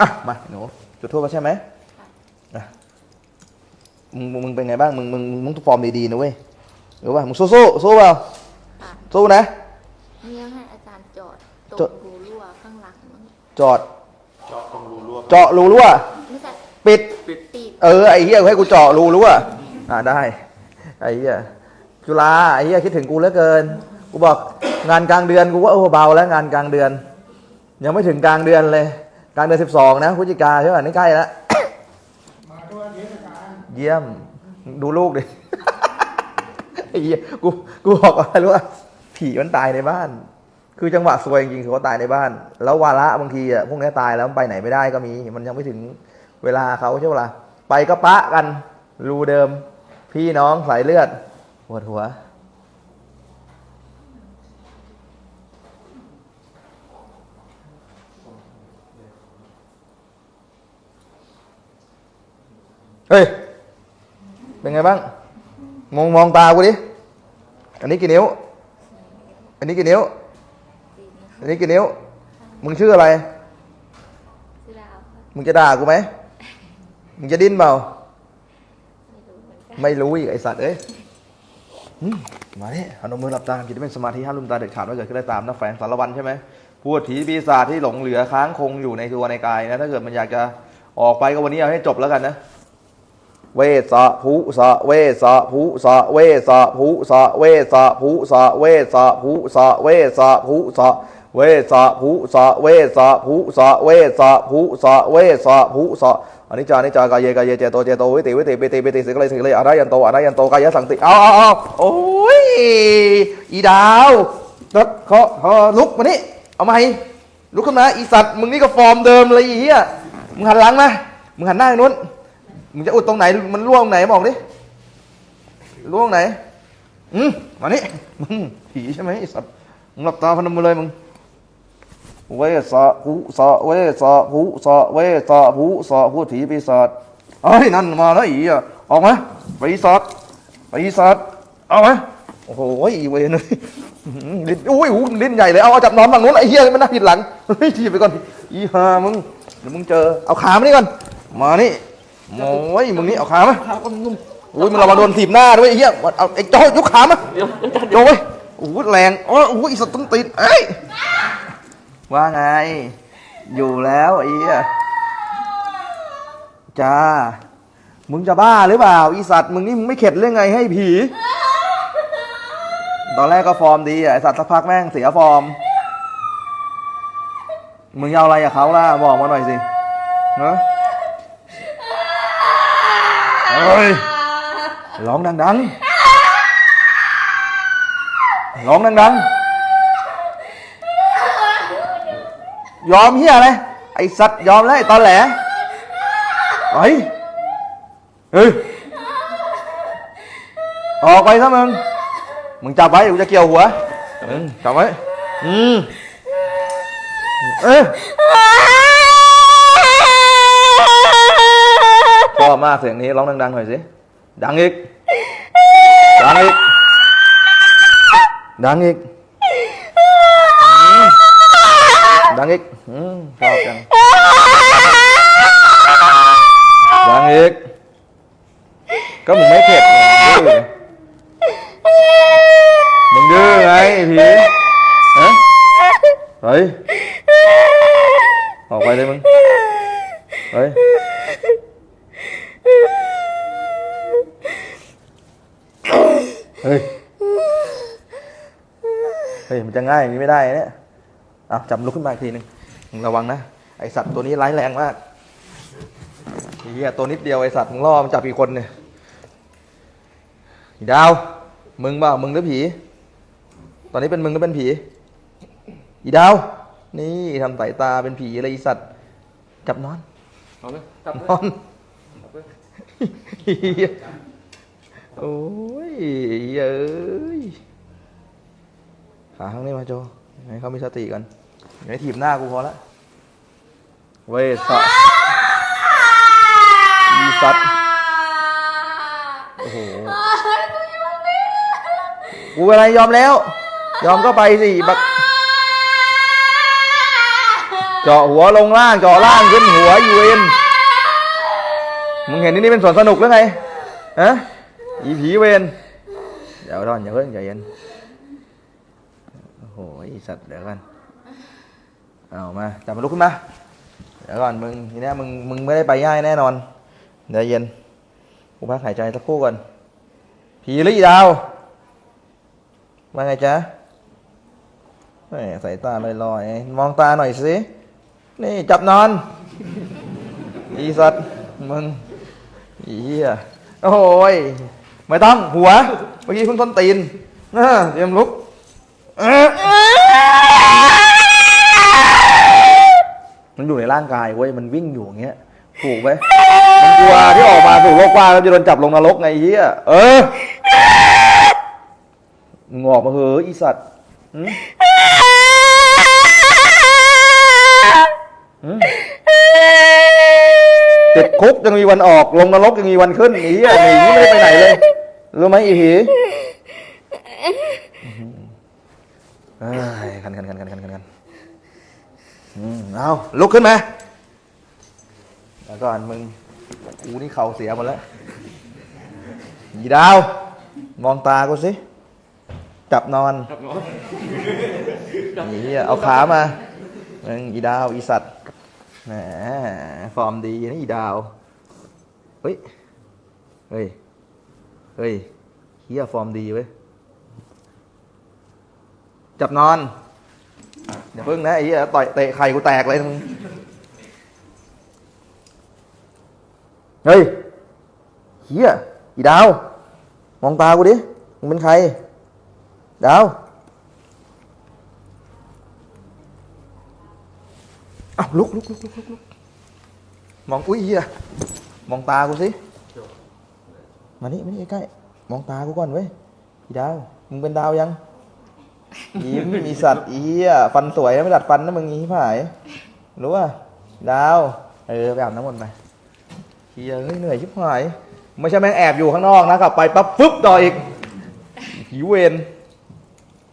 อะมาหนูจุดทูบแล้วใช่ไหมอะมึงมึงมึงเป็นไงบ้างมึงมึงมึงมึงต้องฟอร์มดีๆนะเว้ยรู้ป่ะมึงสู้สู้สู้เปล่าค่ะสู้นะ เนี่ยให้อาจารย์จอดตรจอด งรูรั่วข้างหลังมั้งจอดเจาะตรงรูรั่วเจาะรูรั่วไม่ใช่ปิดปิดเออไอ้เหี้ยให้กูเจาะรูรั่วอ่าได้ไอ้เหี้ยจุฬาไอ้เหี้ยคิดถึงกูเหลือเกิน กูบอกงานกลางเดือนกูว่าโอ้เบาแล้วงานกลางเดือน ยังไม่ถึงกลางเดือนเลย กลางเดือนสิบสองนะพฤศจิกาใช่ป่ะนี่ใกล้แล้วเยี่ยมดูลูกดิไอ้เหี้ยกูกูบอกว่าอะไรรู้ป่ะผีมันตายในบ้าน คือจังหวะซวยจริงๆคือเขาตายในบ้าน แล้ววาระบางทีอะพวกนี้ตายแล้วมันไปไหนไม่ได้ก็มี มันยังไม่ถึงเวลาเขาใช่ปะล่ะไปก็ปะกันรูเดิม พี่น้องสายเลือดปวดหัว เฮ้ย เป็นไงบ้าง มองมองตากูดิ อันนี้กี่นิ้ว อันนี้กี่นิ้ว อันนี้กี่นิ้ว มึงชื่ออะไรชื่อดาวค่ะมึงจะด่ากูไหม มึงจะดิ้นเปล่า ไม่รู้เหมือนกันไม่รู้อีกไอสัตว์เอ้ยอืมมาเนี่ยเอานมมือหลับตาจิตเป็นสมาธิห้ามลืมตาเด็ดขาดว่าเกิดขึ้นได้ตามนะแฝงสารวันใช่ไหมพูดผีปีศาจที่หลงเหลือค้างคงอยู่ในตัวในกายนะถ้าเกิดมันอยากจะออกไปก็วันนี้เอาให้จบแล้วกันนะ เวสะภูสะเวสะภูสะเวสะภูสะเวสะภูสะเวสะภูสะเวสะภูสะเวสะภูสะเวสะภูสะเวสะภูสะเวสะภูสะอนิจจานิจจากายเยกายเยเจโตเจโตวิติวิติปิติปิติสิกเลยสิกเลยอนายันโตอนายันโตกายสังติเอาเอาเอาโอ้ยอีดาวแล้วเขาเขาลุกมานี่เอามาให้ลุกขึ้นมาอีสัตว์มึงนี่ก็ฟอร์มเดิมเลยอีเหี้ยมึงหันหลังมามึงหันหน้าทางนู้น มึงจะอุดตรงไหน มันร่วงไหนบอกดิร่วงไหน อืมมานี่มึงผีใช่ไหมไอ้สัตว์มึงหลับตาพนมมือเลยมึงเวสะภูสะเวสะภูสะเวสะภูสะพูดผีปีศาจเอ้ยนั่นมาแล้วอีอะออกมาปีศาจปีศาจเอามาโอ้โหอีเวรเลยอื้อหือลิ้นอุ้ยหูลิ้นใหญ่เลยเอาเอาจับนอนฝั่งนู้นไอ้เหี้ยมันน่าผิดหลังเฮ้ยทีไปก่อนอีห่ามึงเดี๋ยวมึงเจอเอาขามานี่ก่อนมานี่ โอ้ยมึงนี่เอาขามาโอ้ยมึงเรามาโดนถีบหน้าด้วยไอ้เหี้ยเอาไอ้โจ้ยกขามาโจ้ยโอ้โหแรงโอ้โหอีสัตว์ต้นตีนเอ้ยว่าไง อยู่แล้วไอ้เหี้ยจ้ามึงจะบ้าหรือเปล่าอีสัตว์มึงนี่มึงไม่เข็ดเรื่องไงให้ผี ตอนแรกก็ฟอร์มดีอะไอสัตว์สักพักแม่งเสียฟอร์ม มึงจะเอาอะไรกับเขาล่ะบอกมาหน่อยสิเนอะ เฮ้ยร้องดังๆร้องดังๆยอมเฮียอะไรไอสัตว์ยอมแล้วไอตอนแหลเฮ้ยเฮ้ยออกไปซะมึง มึงจับไว้กูจะเกี่ยวหัวอืมจับไว้ อืมเอ้ย ชอมากเสียงนี้ร้องดังๆหน่อยสิ ดังอีก ดังอีก ดังอีกอืมดังอีกอืมชอบจัง ดังอีก ก็มึงไม่เข็ดไงดื้อไงมึงดื้อไงผีฮะเฮ้ยออกไปเลยมึง เฮ้ย เฮ้ย เฮ้ย มัน จะง่ายอย่างนี้ไม่ได้เนี่ยเอาจับลุกขึ้นมาอีกทีหนึ่งมึงระวังนะ ไอสัตว์ตัวนี้ร้ายแรงมากไอ้เหี้ยตัวนิดเดียวไอสัตว์มึงล่อมันจับอีกคนเนี่ยอีดาว มึงเปล่ามึงหรือผี ตอนนี้เป็นมึงหรือเป็นผี อีดาว นี่ทำสายตาเป็นผีอะไรอีสัตว์จับนอนเอาเลยจับเลยนอนเหี้ยโอ้ยเอ้ย ขาข้างนี้มาโจให้เขามีสติกันอย่าให้ถีบหน้ากูพอละเวสะอีสัตว์โอ้โหกูอะไรยอมแล้ว ยอมก็ไปสิบักเจาะหัวลงล่างเจาะล่างขึ้นหัวอยู่เวนมึงเห็นนี่นี่เป็นสวนสนุกหรือไงฮะอีผีเวนเดี๋ยวรอนอย่าเพิ่งใจเย็น ไอสัตว์เดี๋ยวกันเอามาจับมันลุกขึ้นมา เดี๋ยวก่อนมึงทีนี้มึงมึงไม่ได้ไปง่ายแน่นอน เดี๋ยวเย็นกูพักหายใจสักครู่ก่อนผีหรืออีดาวว่าไงจ๊ะแหมสายตาลอยๆ มองตาหน่อยสิ นี่จับนอน อีสัตว์มึงอีเหี้ยโอ้ย ไม่ต้องหัว เมื่อกี้เพิ่งต้นตีนเตรียมลุก มันอยู่ในร่างกายเว้ยมันวิ่งอยู่อย่างเงี้ยถูกไหมมันกลัวที่ออกมาสู่โลกกว้างแล้วจะโดนจับลงนรกไงเหี้ยเออมึงอกมาเหอะอีสัตว์ติดคุกยังมีวันออกลงนรกยังมีวันขึ้นหนีอะหนีไม่ได้ไปไหนเลยรู้ไหมอีผีเอ้ยคันคันคันคันคันคันคัน อืมเอาลุกขึ้นมาแล้วก่อนมึงกูนี่เข่าเสียหมดแล้วยีดาว มองตากูสิจับนอนจับน้องนี่เอาขามามึงอีดาวอีสัตว์แหมฟอร์มดีนะอีดาวเฮ้ยเฮ้ยเฮ้ยเฮียฟอร์มดีเว้ยจับนอน อย่าเพิ่งนะไอ้เหี้ยต่อยเตะไข่กูแตกเลยมึงเฮ้ยเฮียอีดาว มองตากูดิมึงเป็นใคร ดาวอ้าวลุกลุกลุกลุกลุกลุกมองอุ้ยเฮียมองตากูสิมานี่มานี่ใกล้ๆมองตากูก่อนเว้ยพี่ดาว มึงเป็นดาวยัง ยิ้มมีสัตว์อีอะฟันสวยนะไม่ดัดฟันนะมึงงี้ผาย รู้ป่ะดาว เออไปอาบน้ำมนต์ไปเฮียเฮ้ยเหนื่อยชิบหาย ไม่ใช่แม่งแอบอยู่ข้างนอกนะกลับไปปั๊บฟึบต่ออีกผีเวร